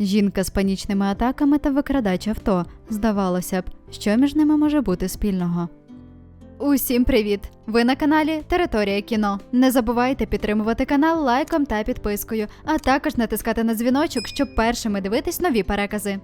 Жінка з панічними атаками та викрадач авто. Здавалося б, що між ними може бути спільного. Усім привіт! Ви на каналі Територія кіно. Не забувайте підтримувати канал лайком та підпискою, а також натискати на дзвіночок, щоб першими дивитись нові перекази.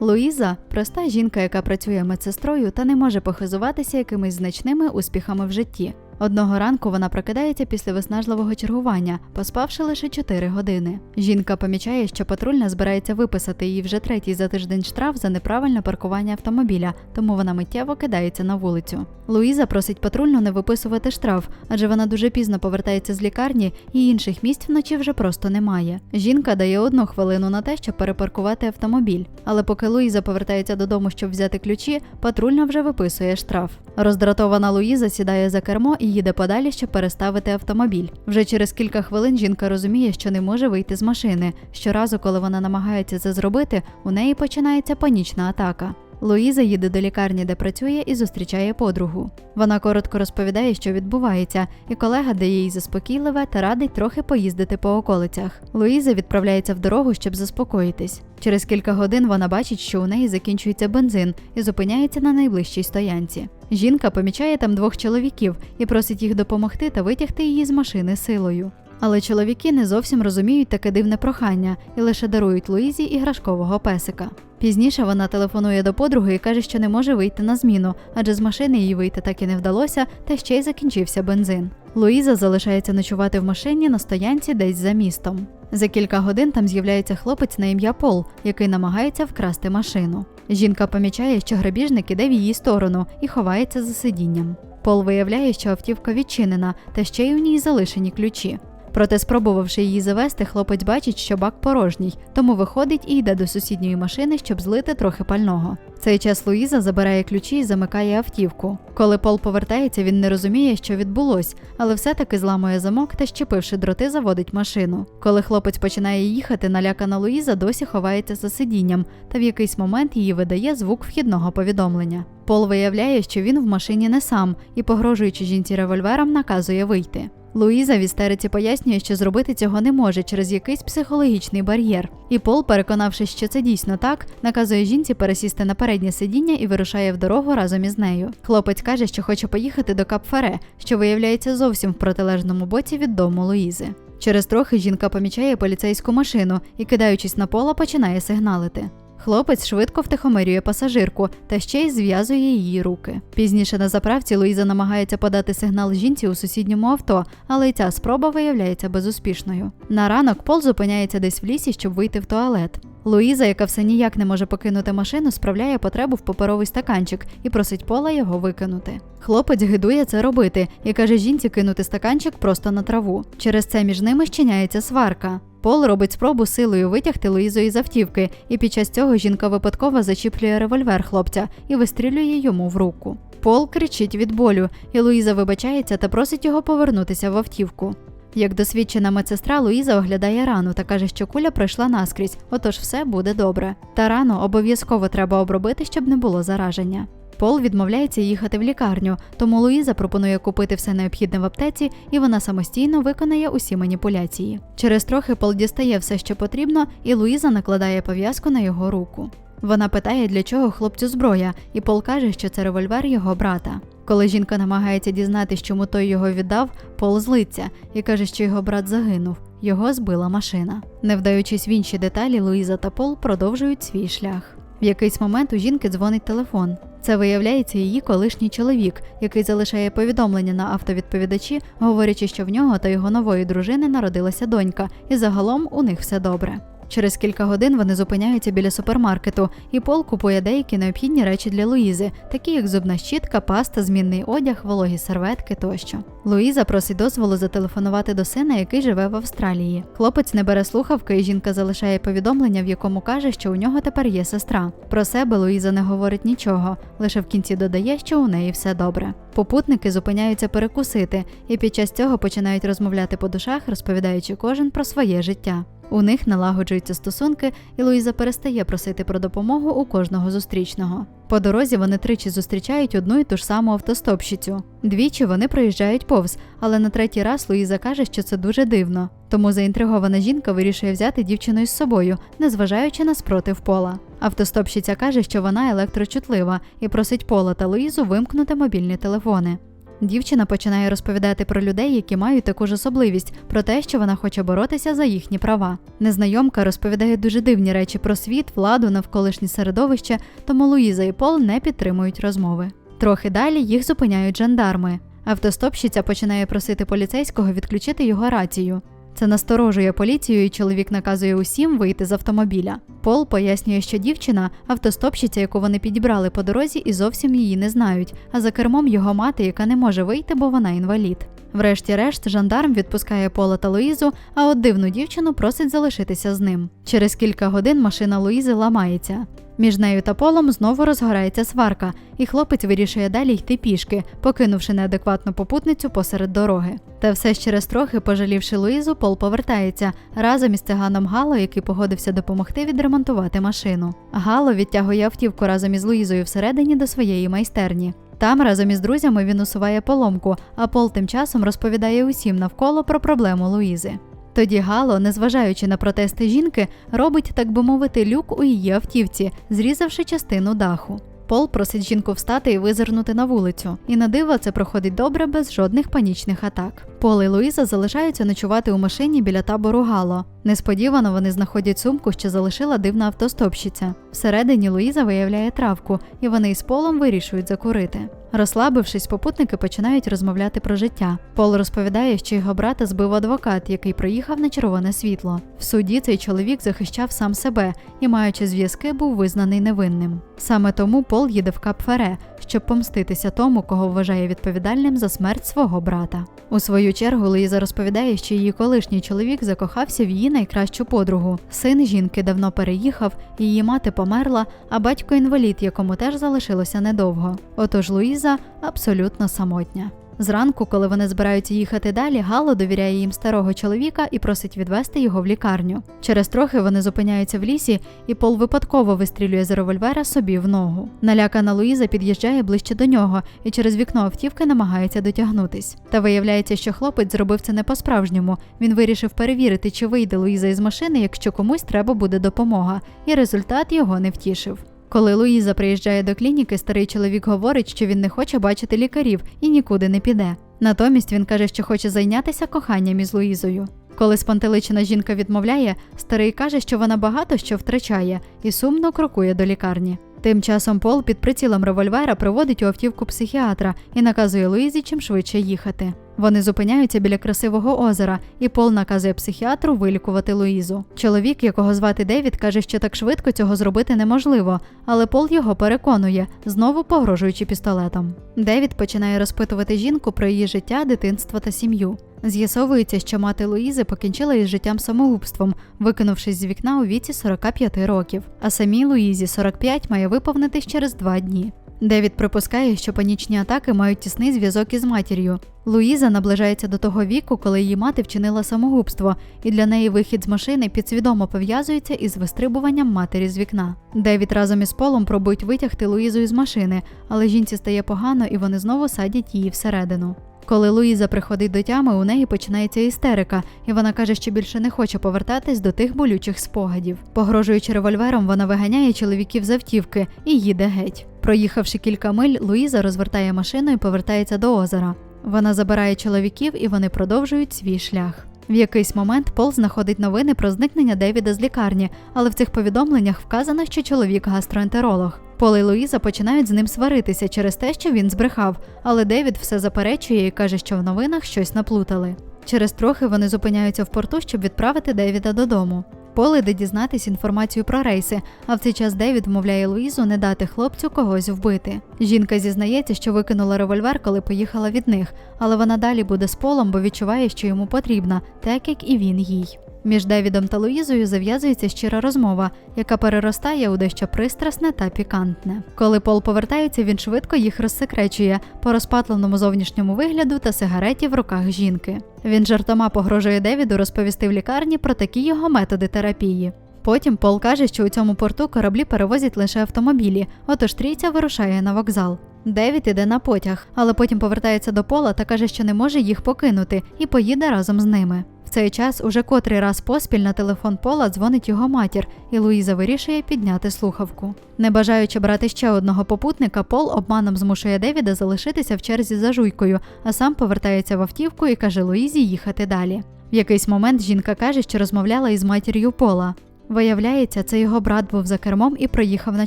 Луїза проста жінка, яка працює медсестрою та не може похизуватися якимись значними успіхами в житті. Одного ранку вона прокидається після виснажливого чергування, поспавши лише 4 години. Жінка помічає, що патрульна збирається виписати їй вже третій за тиждень штраф за неправильне паркування автомобіля, тому вона миттєво кидається на вулицю. Луїза просить патрульну не виписувати штраф, адже вона дуже пізно повертається з лікарні і інших місць вночі вже просто немає. Жінка дає одну хвилину на те, щоб перепаркувати автомобіль. Але поки Луїза повертається додому, щоб взяти ключі, патрульна вже виписує штраф. Роздратована Луїза сідає за кермо і їде подалі, щоб переставити автомобіль. Вже через кілька хвилин жінка розуміє, що не може вийти з машини. Щоразу, коли вона намагається це зробити, у неї починається панічна атака. Луїза їде до лікарні, де працює, і зустрічає подругу. Вона коротко розповідає, що відбувається, і колега дає їй заспокійливе та радить трохи поїздити по околицях. Луїза відправляється в дорогу, щоб заспокоїтись. Через кілька годин вона бачить, що у неї закінчується бензин і зупиняється на найближчій стоянці. Жінка помічає там двох чоловіків і просить їх допомогти та витягти її з машини силою. Але чоловіки не зовсім розуміють таке дивне прохання і лише дарують Луїзі іграшкового песика. Пізніше вона телефонує до подруги і каже, що не може вийти на зміну, адже з машини їй вийти так і не вдалося, та ще й закінчився бензин. Луїза залишається ночувати в машині на стоянці десь за містом. За кілька годин там з'являється хлопець на ім'я Пол, який намагається вкрасти машину. Жінка помічає, що грабіжник іде в її сторону і ховається за сидінням. Пол виявляє, що автівка відчинена, та ще й у ній залишені ключі. Проте, спробувавши її завести, хлопець бачить, що бак порожній, тому виходить і йде до сусідньої машини, щоб злити трохи пального. В цей час Луїза забирає ключі і замикає автівку. Коли Пол повертається, він не розуміє, що відбулось, але все-таки зламує замок та, щепивши дроти, заводить машину. Коли хлопець починає їхати, налякана Луїза досі ховається за сидінням, та в якийсь момент її видає звук вхідного повідомлення. Пол виявляє, що він в машині не сам і, погрожуючи жінці револьвером, наказує вийти. Луїза в істериці пояснює, що зробити цього не може через якийсь психологічний бар'єр. І Пол, переконавшись, що це дійсно так, наказує жінці пересісти на переднє сидіння і вирушає в дорогу разом із нею. Хлопець каже, що хоче поїхати до Капфере, що виявляється зовсім в протилежному боці від дому Луїзи. Через трохи жінка помічає поліцейську машину і, кидаючись на пола, починає сигналити. Хлопець швидко втихомирює пасажирку та ще й зв'язує її руки. Пізніше на заправці Луїза намагається подати сигнал жінці у сусідньому авто, але й ця спроба виявляється безуспішною. На ранок Пол зупиняється десь в лісі, щоб вийти в туалет. Луїза, яка все ніяк не може покинути машину, справляє потребу в паперовий стаканчик і просить Пола його викинути. Хлопець гидує це робити і каже жінці кинути стаканчик просто на траву. Через це між ними щиняється сварка. Пол робить спробу силою витягти Луїзу із автівки, і під час цього жінка випадково зачіплює револьвер хлопця і вистрілює йому в руку. Пол кричить від болю, і Луїза вибачається та просить його повернутися в автівку. Як досвідчена медсестра, Луїза оглядає рану та каже, що куля пройшла наскрізь, отож все буде добре. Та рану обов'язково треба обробити, щоб не було зараження. Пол відмовляється їхати в лікарню, тому Луїза пропонує купити все необхідне в аптеці, і вона самостійно виконає усі маніпуляції. Через трохи Пол дістає все, що потрібно, і Луїза накладає пов'язку на його руку. Вона питає, для чого хлопцю зброя, і Пол каже, що це револьвер його брата. Коли жінка намагається дізнатися, чому той його віддав, Пол злиться і каже, що його брат загинув. Його збила машина. Не вдаючись в інші деталі, Луїза та Пол продовжують свій шлях. В якийсь момент у жінки дзвонить телефон. Це виявляється її колишній чоловік, який залишає повідомлення на автовідповідачі, говорячи, що в нього та його нової дружини народилася донька, і загалом у них все добре. Через кілька годин вони зупиняються біля супермаркету, і Пол купує деякі необхідні речі для Луїзи, такі як зубна щітка, паста, змінний одяг, вологі серветки тощо. Луїза просить дозволу зателефонувати до сина, який живе в Австралії. Хлопець не бере слухавки, і жінка залишає повідомлення, в якому каже, що у нього тепер є сестра. Про себе Луїза не говорить нічого, лише в кінці додає, що у неї все добре. Попутники зупиняються перекусити, і під час цього починають розмовляти по душах, розповідаючи кожен про своє життя. У них налагоджуються стосунки, і Луїза перестає просити про допомогу у кожного зустрічного. По дорозі вони тричі зустрічають одну і ту ж саму автостопщицю. Двічі вони проїжджають повз, але на третій раз Луїза каже, що це дуже дивно. Тому заінтригована жінка вирішує взяти дівчину із собою, незважаючи на спротив пола. Автостопщиця каже, що вона електрочутлива і просить Пола та Луїзу вимкнути мобільні телефони. Дівчина починає розповідати про людей, які мають таку ж особливість, про те, що вона хоче боротися за їхні права. Незнайомка розповідає дуже дивні речі про світ, владу, навколишнє середовище, тому Луїза і Пол не підтримують розмови. Трохи далі їх зупиняють жандарми. Автостопщиця починає просити поліцейського відключити його рацію. Це насторожує поліцію, і чоловік наказує усім вийти з автомобіля. Пол пояснює, що дівчина автостопщиця, яку вони підібрали по дорозі, і зовсім її не знають. А за кермом його мати, яка не може вийти, бо вона інвалід. Врешті-решт, жандарм відпускає Пола та Луїзу, а от дивну дівчину просить залишитися з ним. Через кілька годин машина Луїзи ламається. Між нею та полом знову розгорається сварка, і хлопець вирішує далі йти пішки, покинувши неадекватну попутницю посеред дороги. Та все ж через трохи, пожалівши Луїзу, Пол повертається разом із циганом Гало, який погодився допомогти відремонтувати машину. Гало відтягує автівку разом із Луїзою всередині до своєї майстерні. Там разом із друзями він усуває поломку, а Пол тим часом розповідає усім навколо про проблему Луїзи. Тоді Гало, незважаючи на протести жінки, робить, так би мовити, люк у її автівці, зрізавши частину даху. Пол просить жінку встати і визирнути на вулицю, і на диво це проходить добре без жодних панічних атак. Пол і Луїза залишаються ночувати у машині біля табору Гало. Несподівано вони знаходять сумку, що залишила дивна автостопщиця. Всередині Луїза виявляє травку, і вони із Полом вирішують закурити. Розслабившись, попутники починають розмовляти про життя. Пол розповідає, що його брата збив адвокат, який проїхав на червоне світло. В суді цей чоловік захищав сам себе і, маючи зв'язки, був визнаний невинним. Саме тому Пол їде в Кап-Фере, щоб помститися тому, кого вважає відповідальним за смерть свого брата. У свою чергу Луїза розповідає, що її колишній чоловік закохався в її найкращу подругу. Син жінки давно переїхав, її мати померла, а батько інвалід, якому теж залишилося недовго. Отож Луїза абсолютно самотня. Зранку, коли вони збираються їхати далі, Гало довіряє їм старого чоловіка і просить відвести його в лікарню. Через трохи вони зупиняються в лісі, і Пол випадково вистрілює з револьвера собі в ногу. Налякана Луїза під'їжджає ближче до нього і через вікно автівки намагається дотягнутись. Та виявляється, що хлопець зробив це не по-справжньому. Він вирішив перевірити, чи вийде Луїза із машини, якщо комусь треба буде допомога, і результат його не втішив. Коли Луїза приїжджає до клініки, старий чоловік говорить, що він не хоче бачити лікарів і нікуди не піде. Натомість він каже, що хоче зайнятися коханням із Луїзою. Коли спантеличена жінка відмовляє, старий каже, що вона багато що втрачає і сумно крокує до лікарні. Тим часом Пол під прицілом револьвера приводить у автівку психіатра і наказує Луїзі чим швидше їхати. Вони зупиняються біля красивого озера, і Пол наказує психіатру вилікувати Луїзу. Чоловік, якого звати Девід, каже, що так швидко цього зробити неможливо, але Пол його переконує, знову погрожуючи пістолетом. Девід починає розпитувати жінку про її життя, дитинство та сім'ю. З'ясовується, що мати Луїзи покінчила із життям самогубством, викинувшись з вікна у віці 45 років, а самій Луїзі 45 має виповнитись через два дні. Девід припускає, що панічні атаки мають тісний зв'язок із матір'ю. Луїза наближається до того віку, коли її мати вчинила самогубство, і для неї вихід з машини підсвідомо пов'язується із вистрибуванням матері з вікна. Девід разом із Полом пробують витягти Луїзу із машини, але жінці стає погано і вони знову садять її всередину. Коли Луїза приходить до тями, у неї починається істерика, і вона каже, що більше не хоче повертатись до тих болючих спогадів. Погрожуючи револьвером, вона виганяє чоловіків з автівки і їде геть. Проїхавши кілька миль, Луїза розвертає машину і повертається до озера. Вона забирає чоловіків і вони продовжують свій шлях. В якийсь момент Пол знаходить новини про зникнення Девіда з лікарні, але в цих повідомленнях вказано, що чоловік гастроентеролог. Пол і Луїза починають з ним сваритися через те, що він збрехав, але Девід все заперечує і каже, що в новинах щось наплутали. Через трохи вони зупиняються в порту, щоб відправити Девіда додому. Пол іде дізнатись інформацію про рейси, а в цей час Девід вмовляє Луїзу не дати хлопцю когось вбити. Жінка зізнається, що викинула револьвер, коли поїхала від них, але вона далі буде з полом, бо відчуває, що йому потрібна, так як і він їй. Між Девідом та Луїзою зав'язується щира розмова, яка переростає у дещо пристрасне та пікантне. Коли Пол повертається, він швидко їх розсекречує по розпатленому зовнішньому вигляду та сигареті в руках жінки. Він жартома погрожує Девіду розповісти в лікарні про такі його методи терапії. Потім Пол каже, що у цьому порту кораблі перевозять лише автомобілі, отож трійця вирушає на вокзал. Девід іде на потяг, але потім повертається до пола та каже, що не може їх покинути, і поїде разом з ними. Цей час уже котрий раз поспіль на телефон Пола дзвонить його матір, і Луїза вирішує підняти слухавку. Не бажаючи брати ще одного попутника, Пол обманом змушує Девіда залишитися в черзі за жуйкою, а сам повертається в автівку і каже Луїзі їхати далі. В якийсь момент жінка каже, що розмовляла із матір'ю Пола. Виявляється, це його брат був за кермом і проїхав на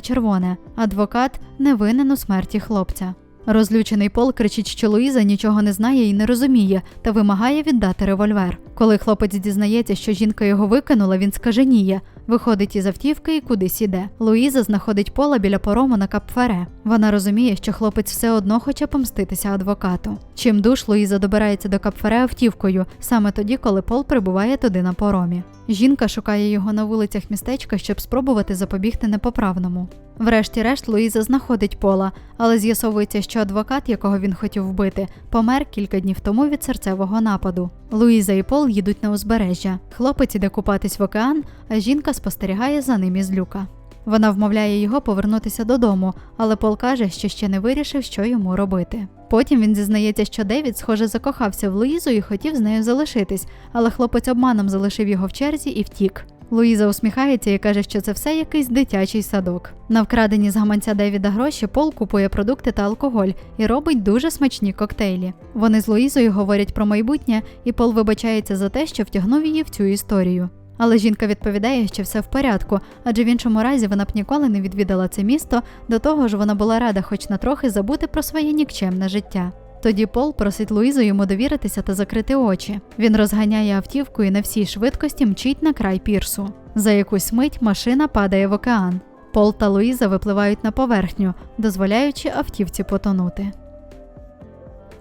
червоне. Адвокат не винен у смерті хлопця. Розлючений Пол кричить, що Луїза нічого не знає і не розуміє, та вимагає віддати револьвер. Коли хлопець дізнається, що жінка його викинула, він скаженіє, виходить із автівки і кудись іде. Луїза знаходить пола біля порому на капфере. Вона розуміє, що хлопець все одно хоче помститися адвокату. Чим душ Луїза добирається до капфере автівкою, саме тоді, коли Пол прибуває туди на поромі. Жінка шукає його на вулицях містечка, щоб спробувати запобігти непоправному. Врешті-решт Луїза знаходить Пола, але з'ясовується, що адвокат, якого він хотів вбити, помер кілька днів тому від серцевого нападу. Луїза і Пол їдуть на узбережжя. Хлопець іде купатись в океан, а жінка спостерігає за ним із люка. Вона вмовляє його повернутися додому, але Пол каже, що ще не вирішив, що йому робити. Потім він зізнається, що Девід, схоже, закохався в Луїзу і хотів з нею залишитись, але хлопець обманом залишив його в черзі і втік. Луїза усміхається і каже, що це все якийсь дитячий садок. На вкрадені з гаманця Девіда гроші Пол купує продукти та алкоголь і робить дуже смачні коктейлі. Вони з Луїзою говорять про майбутнє, і Пол вибачається за те, що втягнув її в цю історію. Але жінка відповідає, що все в порядку, адже в іншому разі вона б ніколи не відвідала це місто, до того ж вона була рада хоч на трохи забути про своє нікчемне життя. Тоді Пол просить Луїзу йому довіритися та закрити очі. Він розганяє автівку і на всій швидкості мчить на край пірсу. За якусь мить машина падає в океан. Пол та Луїза випливають на поверхню, дозволяючи автівці потонути.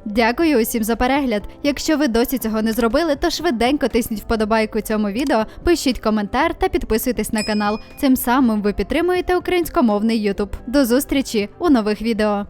Дякую усім за перегляд. Якщо ви досі цього не зробили, то швиденько тисніть вподобайку цьому відео, пишіть коментар та підписуйтесь на канал. Цим самим ви підтримуєте українськомовний YouTube. До зустрічі у нових відео.